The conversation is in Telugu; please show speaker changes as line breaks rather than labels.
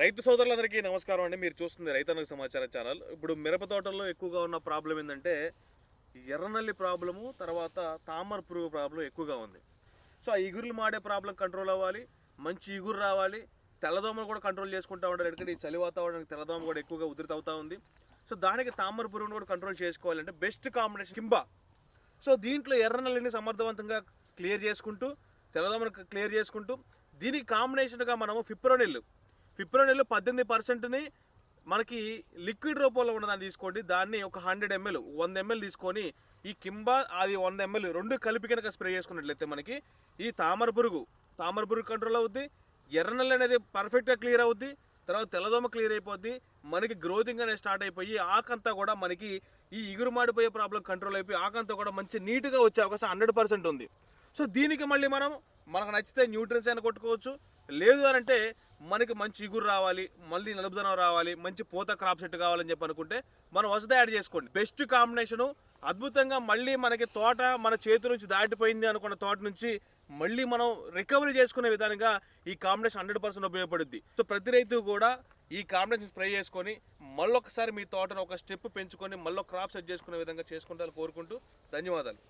రైతు సోదరులందరికీ నమస్కారం అండి. మీరు చూస్తుంది రైతన్నకు సమాచార ఛానల్. ఇప్పుడు మిరప తోటల్లో ఎక్కువగా ఉన్న ప్రాబ్లం ఏంటంటే ఎర్రనల్లి ప్రాబ్లము తర్వాత తామర పురుగు ప్రాబ్లం ఎక్కువగా ఉంది. సో ఆ ఇగురులు మాడే ప్రాబ్లం కంట్రోల్ అవ్వాలి మంచి ఇగురు రావాలి తెల్లదోమలు కూడా కంట్రోల్ చేసుకుంటా ఉండాలి. ఎందుకంటే ఈ చలి వాతావరణానికి తెల్లదోమ కూడా ఎక్కువగా ఉధృత అవుతూ ఉంది. సో దానికి తామర పురుగును కూడా కంట్రోల్ చేసుకోవాలంటే బెస్ట్ కాంబినేషన్ కింబా. సో దీంట్లో ఎర్రనల్లిని సమర్థవంతంగా క్లియర్ చేసుకుంటూ తెల్లదోమను క్లియర్ చేసుకుంటూ దీనికి కాంబినేషన్గా మనము ఫిప్రోనిల్ ఫిబ్రవరిలో పద్దెనిమిది పర్సెంట్ని మనకి లిక్విడ్ రూపంలో ఉన్నదాన్ని తీసుకోండి. దాన్ని ఒక హండ్రెడ్ ఎంఎల్ వంద ఎంఎల్ తీసుకొని ఈ కింబా అది వంద ఎంఎల్ రెండు కలిపి కనుక స్ప్రే చేసుకున్నట్లయితే మనకి ఈ తామర పురుగు తామర పురుగు కంట్రోల్ అవుద్ది. ఎర్రనల్ అనేది పర్ఫెక్ట్గా క్లియర్ అవుద్ది. తర్వాత తెల్లదోమ క్లియర్ అయిపోద్ది. మనకి గ్రోతింగ్ అనేది స్టార్ట్ అయిపోయి ఆకంతా కూడా మనకి ఈ ఇగురు మాడిపోయే ప్రాబ్లం కంట్రోల్ అయిపోయి ఆకంతా కూడా మంచి నీట్గా వచ్చే అవకాశం హండ్రెడ్ పర్సెంట్ ఉంది. సో దీనికి మళ్ళీ మనం మనకు నచ్చితే న్యూట్రియన్స్ అయినా కొట్టుకోవచ్చు. లేదు అని అంటే మనకి మంచి ఇగురు రావాలి మళ్ళీ నలుపుదనం రావాలి మంచి పూత క్రాప్ సెట్ కావాలని చెప్పి అనుకుంటే మనం వసతి యాడ్ చేసుకోండి. బెస్ట్ కాంబినేషను అద్భుతంగా మళ్ళీ మనకి తోట మన చేతి నుంచి దాటిపోయింది అనుకున్న తోట నుంచి మళ్ళీ మనం రికవరీ చేసుకునే విధానంగా ఈ కాంబినేషన్ హండ్రెడ్ పర్సెంట్ ఉపయోగపడుద్ది. సో ప్రతి రైతు కూడా ఈ కాంబినేషన్ స్ప్రే చేసుకొని మళ్ళొకసారి మీ తోటను ఒక స్టెప్ పెంచుకొని మళ్ళీ క్రాప్ సెట్ చేసుకునే విధంగా చేసుకుంటారు కోరుకుంటూ ధన్యవాదాలు.